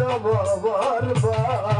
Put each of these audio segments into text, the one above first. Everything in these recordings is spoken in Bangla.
বরবার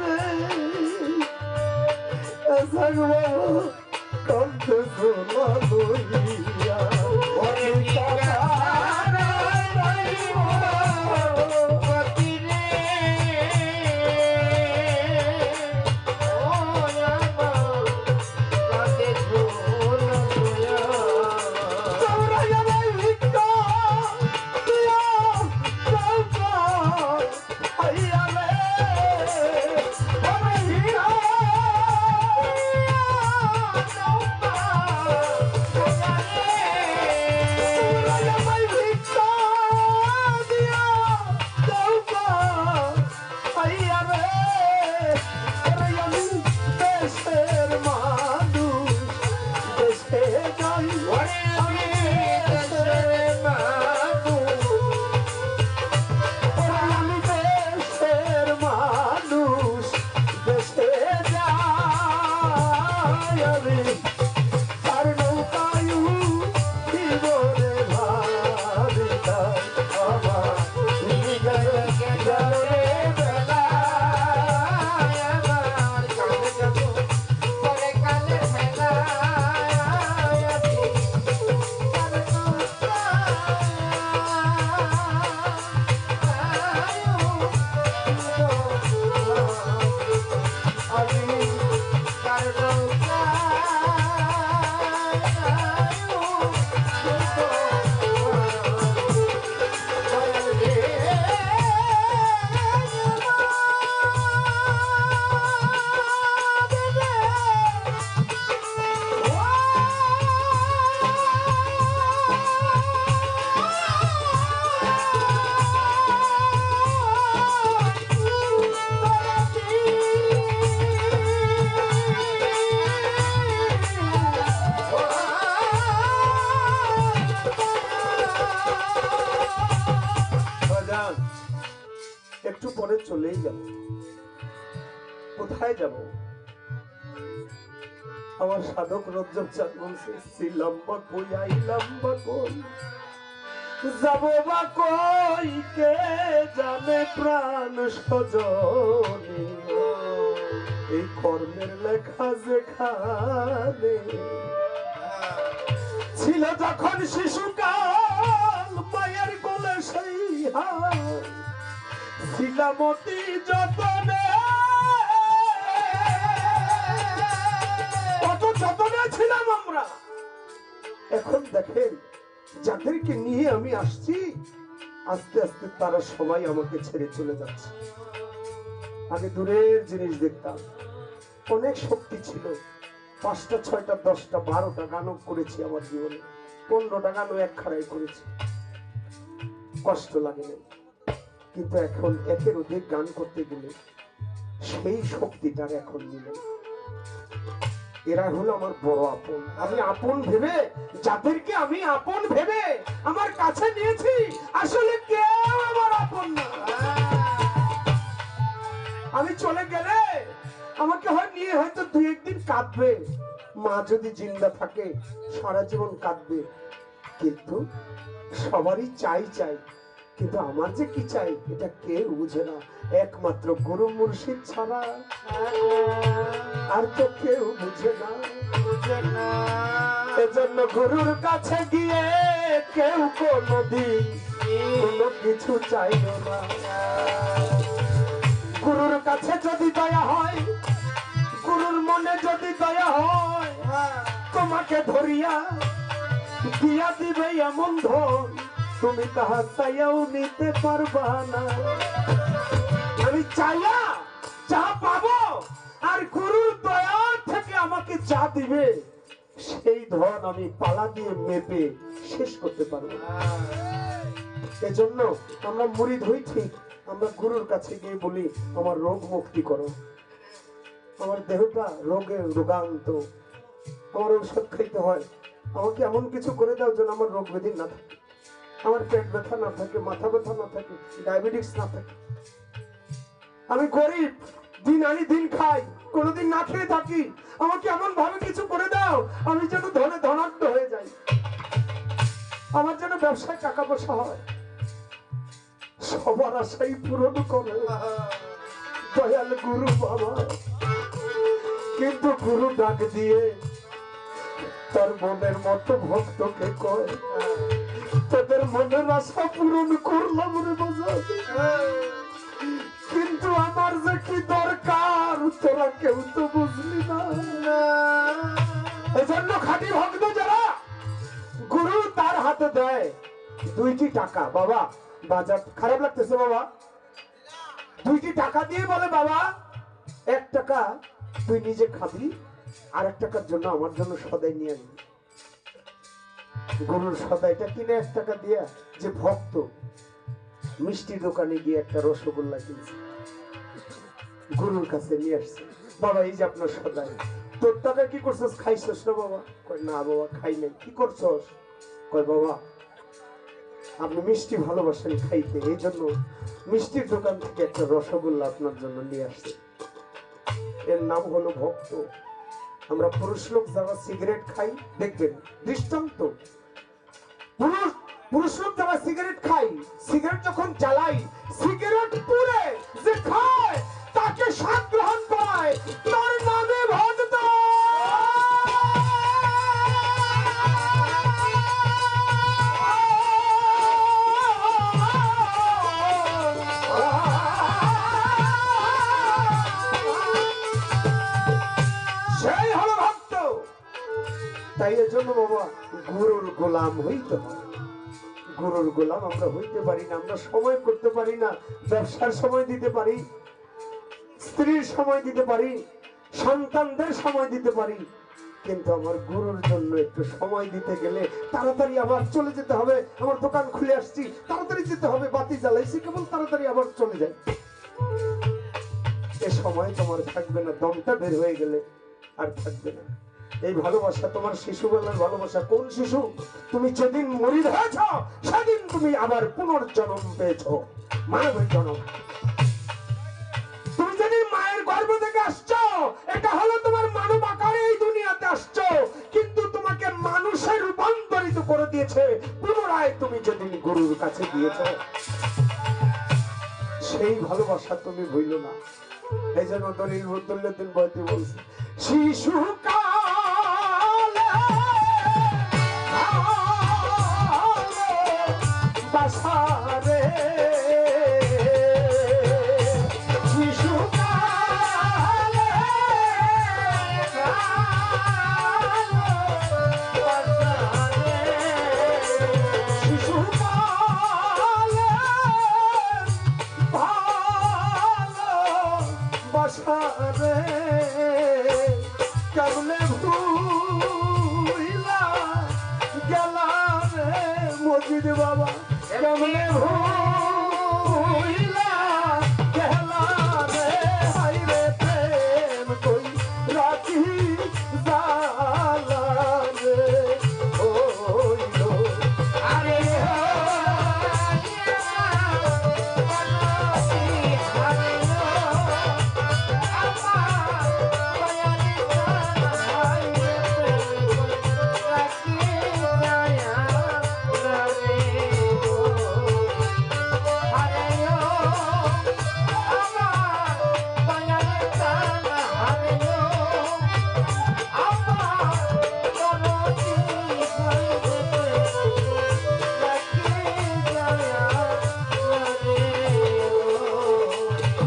কান্দে সোনা লইয়া সাধক রঞ্জন চাঁদ বলছে ছিলাম বা কই আইলাম বা কই? যাব বা কই, কে জানে প্রাণ সজনে? এই কর্মের লেখা যেখানে ছিল যখন শিশুকাল, মায়ের কোলে সেই হাল ছিলামতি যতনে যতনে ছিলাম আমরা। এখন দেখেন, যাদেরকে নিয়ে আমি আসছি, আস্তে আস্তে তারা সবাই আমাকে ছেড়ে চলে যাচ্ছে। আগে দূরের জিনিস দেখতাম। অনেক শক্তি ছিল। পাঁচটা, ছয়টা, দশটা, বারোটা গানও করেছি আমার জীবনে। পনেরোটা গানও এক খাড়াই করেছি। কষ্ট লাগে না কিন্তু এখন একের অধিক গান করতে গেলে সেই শক্তিটার এখন মিলে এরা হলো আমার বড় আপন। আমি আপন ভেবে, যাদেরকে আমি আপন ভেবে আমার কাছে নিয়েছি, আসলে কেউ আমার আপন না। আমি চলে গেলে আমাকে হয় নিয়ে হয়তো দুই একদিন কাঁদবে। মা যদি জিন্দা থাকে, সারা জীবন কাঁদবে। কিন্তু সবারই চাই চাই কিন্তু আমার যে কি চাই, এটা কেউ বুঝে না। একমাত্র গুরু মুর্শিদ ছাড়া আর তো কেউ বুঝে না। এজন্য গুরুর কাছে গিয়ে কেউ কোনদিন কোনো কিছু চাইল না। গুরুর কাছে যদি দয়া হয়, গুরুর মনে যদি দয়া হয়, তোমাকে ধরিয়া দিয়া দিবে এমন ধন। তুমি তাহা চাইয়াও নিতে পারবা না। আমি চাইয়া যা পাবো, আর গুরুর দয়া থেকে আমাকে যা দিবে, সেই ধন আমি পালা দিয়ে মেপে শেষ করতে পারব। এজন্য আমরা মুড়িদ হই ঠিক আমরা গুরুর কাছে গিয়ে বলি আমার রোগ মুক্তি করো। আমার দেহটা রোগে রোগান্ত। আমার ঔষধ খাইতে হয়। আমাকে এমন কিছু করে দাও যেন আমার রোগ ব্যাধি না থাকে। আমার পেট ব্যথা না থাকে, মাথা ব্যথা না থাকে ডায়াবেটিস না থাকে। আমি গরিব, দিন আনি দিন খাই, কোনোদিন না খেয়ে থাকি। আমাকে এমন ভাবে কিছু করে দাও, আমি যেন ধনে ধনাঢ্য হয়ে যাই। আমার যেন ব্যবসায় টাকা পয়সা হয়। সবার আশাই পূরণ করে। দয়াল গুরু বাবা। কিন্তু গুরু ডাক দিয়ে তার মনের মতো ভক্তকে কয়। তোদের মনের আশা পূরণ করলাম রে বাজার। কিন্তু আমার যে কি দরকার, তোরা কেউ তো বুঝলি না। এজন্য খাঁটি ভক্ত যারা, গুরু তার হাতে দেয় দুইটি টাকা। বাবা, বাজার খারাপ লাগতেছে বাবা। দুইটি টাকা দিয়ে বলে, বাবা, এক টাকা তুই নিজে খাবি আর এক টাকার জন্য আমার জন্য সদাই নিয়ে আসবি গরুর সদাইটা কিনে এক টাকা দিয়া যে ভক্ত, মিষ্টি দোকানে গিয়ে একটা রসগোল্লা কিনছে। গরুর কাছে নিয়ে আসছে। বাবা, এই যে আপনার সদাই তোর টাকা কি করছস? খাইছস না বাবা? কয়, না বাবা, খাই নাই। কি করছস? কয়, বাবা, আপনি মিষ্টি ভালোবাসেন খাইতে, এই জন্য মিষ্টির দোকান থেকে একটা রসগোল্লা আপনার জন্য নিয়ে আসছে। এর নাম হলো ভক্ত। আমরা পুরুষ লোক যারা সিগারেট খাই, দেখবেন দৃষ্টান্ত। পুরুষ পুরুষ লোক যারা সিগারেট খাই সিগারেট যখন জ্বালাই সিগারেট পুড়ে যে খায়, তাকে সাত গ্রহণ করায়। তার নামে তাই এর জন্য বাবা, গুরুর গোলাম হইতে হয় গুরুর গোলাম আমরা হইতে পারি না, আমরা সময় করতে পারি না, ব্যবসার সময় দিতে পারি, স্ত্রীর সময় দিতে পারি, সন্তানদের সময় দিতে পারি। কিন্তু আমার গুরুর জন্য একটু সময় দিতে গেলে তাড়াতাড়ি আবার চলে যেতে হবে। আমার দোকান খুলে আসছি, তাড়াতাড়ি যেতে হবে, বাতি জ্বালাইছি, কেবল তাড়াতাড়ি আবার চলে যায় এ সময় তোমার থাকবে না, দমটা বের হয়ে গেলে আর থাকবে না। এই ভালোবাসা তোমার শিশুবেলার ভালোবাসা কোন শিশু? তুমি যেদিন মরি হয়েছ, সেদিন তুমি আবার পুনর্জন্ম পেয়েছ, মানবের জন্ম। তুমি যেদিন মায়ের গর্ভ থেকে এটা হলো তোমার মানব আকারে এই দুনিয়াতে কিন্তু তোমাকে মানুষের রূপান্তরিত করে দিয়েছে, পুনরায় তুমি যেদিন গুরুর কাছে দিয়েছ সেই ভালোবাসা তুমি ভুল না। এই জন্য দলিল বলতে বলছে শিশুকাল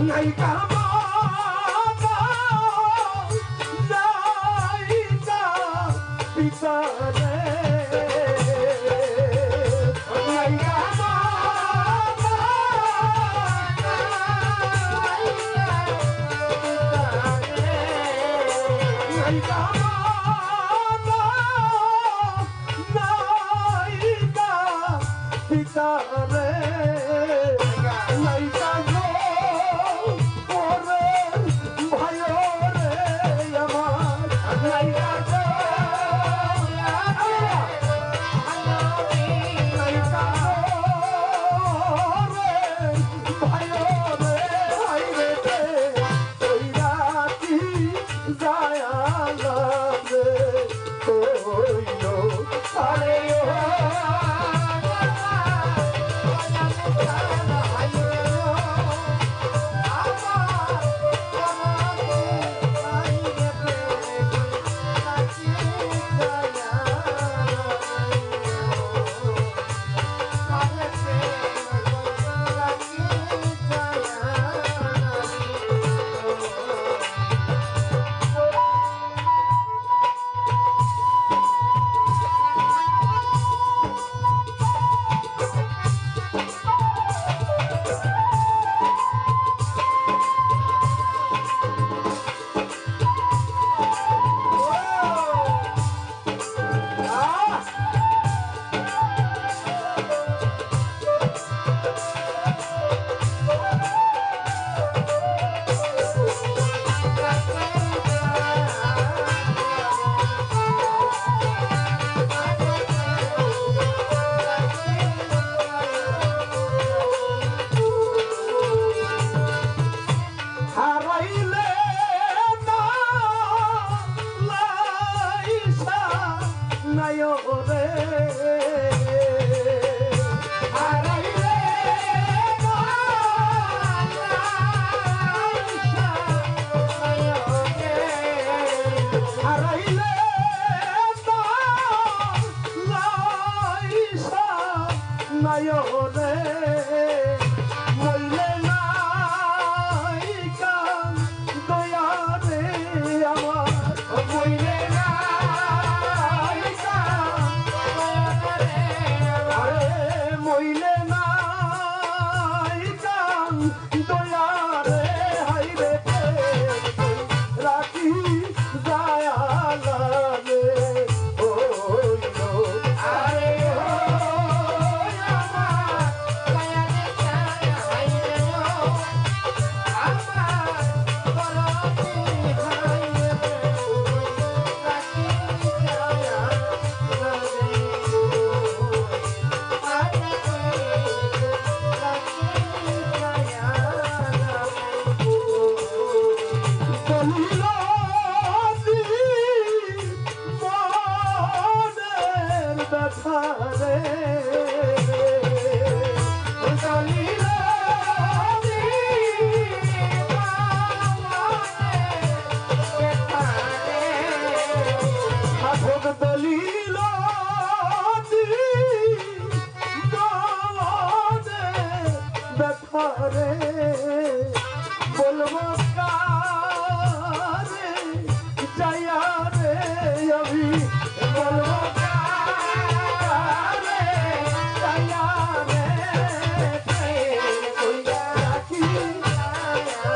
নাই